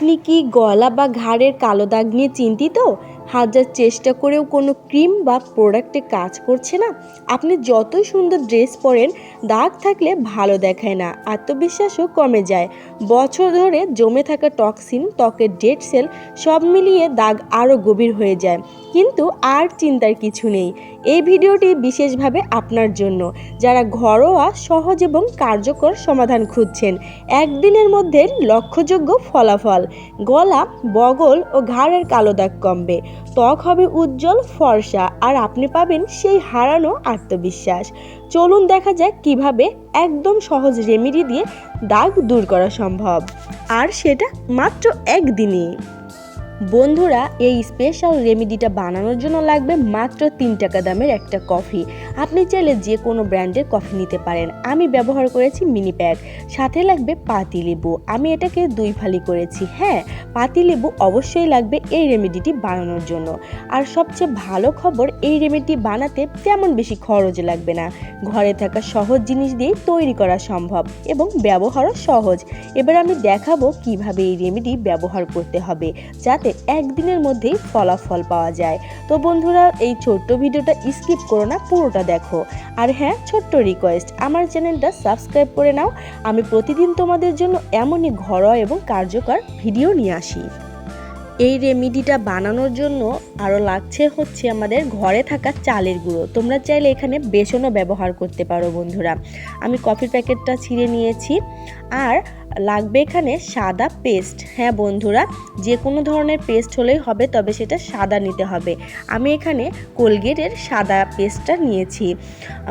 আপনি কি গলা বা ঘাড়ের কালো দাগ নিয়ে চিন্তিত? হাজার চেষ্টা করেও কোনো ক্রিম বা প্রোডাক্টে কাজ করছে না। আপনি যত সুন্দর ড্রেস পরেন, দাগ থাকলে ভালো দেখায় না, আত্মবিশ্বাসও কমে যায়। বছর ধরে জমে থাকা টক্সিন, ত্বকের ডেড সেল সব মিলিয়ে দাগ আরও গভীর হয়ে যায়। কিন্তু আর চিন্তার কিছু নেই। এই ভিডিওটি বিশেষভাবে আপনার জন্য। যারা ঘরোয়া, সহজ এবং কার্যকর সমাধান খুঁজছেন, একদিনের মধ্যে লক্ষ্যযোগ্য ফলাফল। গলা, বগল ও ঘাড়ের কালো দাগ কমবে। ত্বক হবে উজ্জ্বল, ফর্সা, আর আপনি পাবেন সেই হারানো আত্মবিশ্বাস। চলুন দেখা যাক কীভাবে একদম সহজ রেমেডি দিয়ে দাগ দূর করা সম্ভব। আর সেটা মাত্র একদিনই। বন্ধুরা, এই স্পেশাল রেমেডিটা বানানোর জন্য লাগবে মাত্র তিন টাকা দামের একটা কফি আপনি চাইলে যে কোনো ব্র্যান্ডের কফি নিতে পারেন। আমি ব্যবহার করেছি মিনি প্যাক সাথে লাগবে পাতি লেবু। আমি এটাকে দুই ফালি করেছি হ্যাঁ পাতি লেবু অবশ্যই লাগবে এই রেমেডিটি বানানোর জন্য। আর সবচেয়ে ভালো খবর, এই রেমেডি বানাতে তেমন বেশি খরচ লাগবে না। ঘরে থাকা সহজ জিনিস দিয়েই তৈরি করা সম্ভব এবং ব্যবহারও সহজ। এবার আমি দেখাবো কীভাবে এই রেমেডি ব্যবহার করতে হবে, যাতে একদিনের মধ্যেই ফলাফল পাওয়া যায়। তো বন্ধুরা, এই ছোট্ট ভিডিওটা স্কিপ করো না, পুরোটা দেখো। আর হ্যাঁ ছোট্ট রিকোয়েস্ট আমার চ্যানেলটা সাবস্ক্রাইব করে নাও। আমি প্রতিদিন তোমাদের জন্য এমনই ঘরোয়া এবং কার্যকর ভিডিও নিয়ে আসি। এই রেমিডিটা বানানোর জন্য আরও লাগছে হচ্ছে আমাদের ঘরে থাকা চালের গুঁড়ো। তোমরা চাইলে এখানে বেসনও ব্যবহার করতে পারো বন্ধুরা। আমি কফির প্যাকেটটা ছিঁড়ে নিয়েছি। আর লাগবে এখানে সাদা পেস্ট। হ্যাঁ বন্ধুরা যে কোনো ধরনের পেস্ট হলেই হবে, তবে সেটা সাদা নিতে হবে। আমি এখানে কোলগেটের সাদা পেস্টটা নিয়েছি।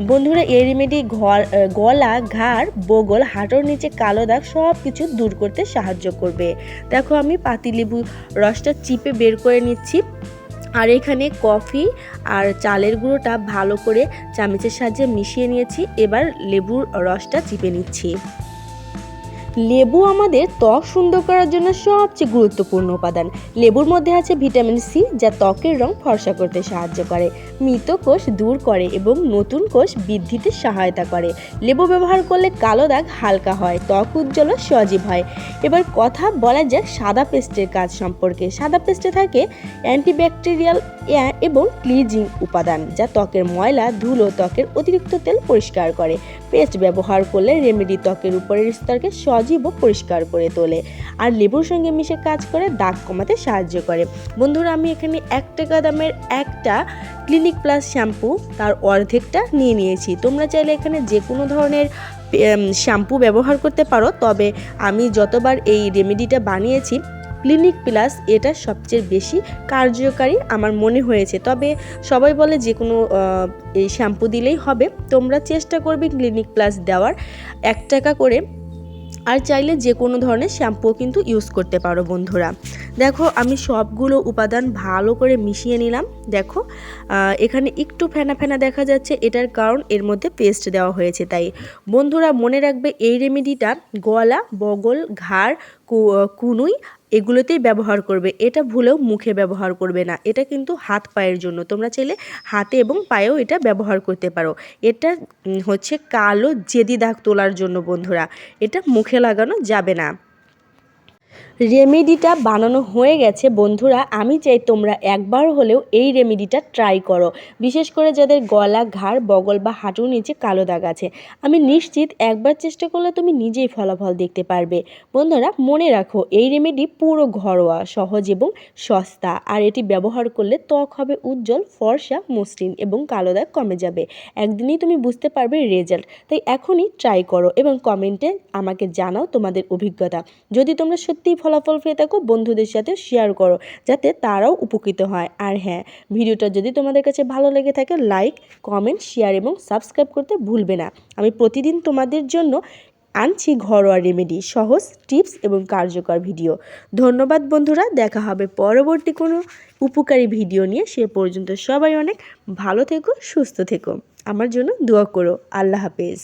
বন্ধুরা, এই রেমেডি ঘর গলা, ঘাড়, বগল, হাঁটুর নিচে কালো দাগ সব কিছু দূর করতে সাহায্য করবে। দেখো আমি পাতিলেবু রসটা চিপে বের করে নিচ্ছি। আর এখানে কফি আর চালের গুঁড়োটা ভালো করে চামচের সাহায্যে মিশিয়ে নিয়েছি। এবার লেবুর রসটা চিপে নিচ্ছি। লেবু আমাদের ত্বক সুন্দর করার জন্য সবচেয়ে গুরুত্বপূর্ণ উপাদান। লেবুর মধ্যে আছে ভিটামিন সি, যা ত্বকের রং ফর্সা করতে সাহায্য করে, মৃত কোষ দূর করে এবং নতুন কোষ বৃদ্ধিতে সহায়তা করে। লেবু ব্যবহার করলে কালো দাগ হালকা হয়, ত্বক উজ্জ্বল সজীব হয়। এবার কথা বলা যাক সাদা পেস্টের কাজ সম্পর্কে। সাদা পেস্টে থাকে অ্যান্টিব্যাকটেরিয়াল এবং ক্লিজিং উপাদান, যা ত্বকের ময়লা, ধুলো, ত্বকের অতিরিক্ত তেল পরিষ্কার করে। পেস্ট ব্যবহার করলে রেমেডি ত্বকের উপরের স্তরকে সজীব পরিষ্কার করে তোলে। আর লেবুর সঙ্গে মিশে কাজ করে দাগ কমাতে সাহায্য করে। বন্ধুরা, আমি এখানে এক টাকা দামের একটা ক্লিনিক প্লাস শ্যাম্পু তার অর্ধেকটা নিয়ে নিয়েছি। তোমরা চাইলে এখানে যে কোনো ধরনের শ্যাম্পু ব্যবহার করতে পারো। তবে আমি যতবার এই রেমেডিটা বানিয়েছি ক্লিনিক প্লাস এটা সবচেয়ে বেশি কার্যকারী আমার মনে হয়েছে। তবে সবাই বলে যে কোনো এই শ্যাম্পু দিলেই হবে। তোমরা চেষ্টা করবে ক্লিনিক প্লাস দেওয়ার। এক টাকা করে আর চাইলে যে কোনো ধরনের শ্যাম্পুও কিন্তু ইউজ করতে পারো বন্ধুরা। দেখো, আমি সবগুলো উপাদান ভালো করে মিশিয়ে নিলাম। দেখো এখানে একটু ফেনা ফেনা দেখা যাচ্ছে, এটার কারণ এর মধ্যে পেস্ট দেওয়া হয়েছে তাই। বন্ধুরা, মনে রাখবে এই রেমেডিটা গলা, বগল, ঘাড় কুনুই এগুলোতেই ব্যবহার করবে। এটা ভুলেও মুখে ব্যবহার করবে না। এটা কিন্তু হাত পায়ের জন্য। তোমরা চাইলে হাতে এবং পায়েও এটা ব্যবহার করতে পারো। এটা হচ্ছে কালো জেদি দাগ তোলার জন্য বন্ধুরা। এটা মুখে লাগানো যাবে না। রেমেডিটা বানানো হয়ে গেছে। বন্ধুরা, আমি চাই তোমরা একবার হলেও এই রেমেডিটা ট্রাই করো। বিশেষ করে যাদের গলা ঘাড়, বগল বা হাঁটুর নিচে কালো দাগ আছে। আমি নিশ্চিত একবার চেষ্টা করলে তুমি নিজেই ফলাফল দেখতে পারবে। বন্ধুরা, মনে রাখো, এই রেমেডি পুরো ঘরোয়া, সহজ এবং সস্তা। আর এটি ব্যবহার করলে ত্বক হবে উজ্জ্বল, ফর্সা, মসৃণ এবং কালো দাগ কমে যাবে। একদিনই তুমি বুঝতে পারবে রেজাল্ট। তাই এখনই ট্রাই করো এবং কমেন্টে আমাকে জানাও তোমাদের অভিজ্ঞতা। যদি তোমরা সত্যিই ফলাফল পেয়ে থাকো, বন্ধুদের সাথে শেয়ার করো, যাতে তারাও উপকৃত হয়। আর হ্যাঁ ভিডিওটা যদি তোমাদের কাছে ভালো লেগে থাকে লাইক কমেন্ট শেয়ার এবং সাবস্ক্রাইব করতে ভুলবে না। আমি প্রতিদিন তোমাদের জন্য আনছি ঘরোয়া রেমেডি সহজ টিপস এবং কার্যকর ভিডিও ধন্যবাদ বন্ধুরা, দেখা হবে পরবর্তী কোনো উপকারী ভিডিও নিয়ে। সে পর্যন্ত সবাই অনেক ভালো থেকো, সুস্থ থেকো। আমার জন্য দোয়া করো। আল্লাহ হাফেজ।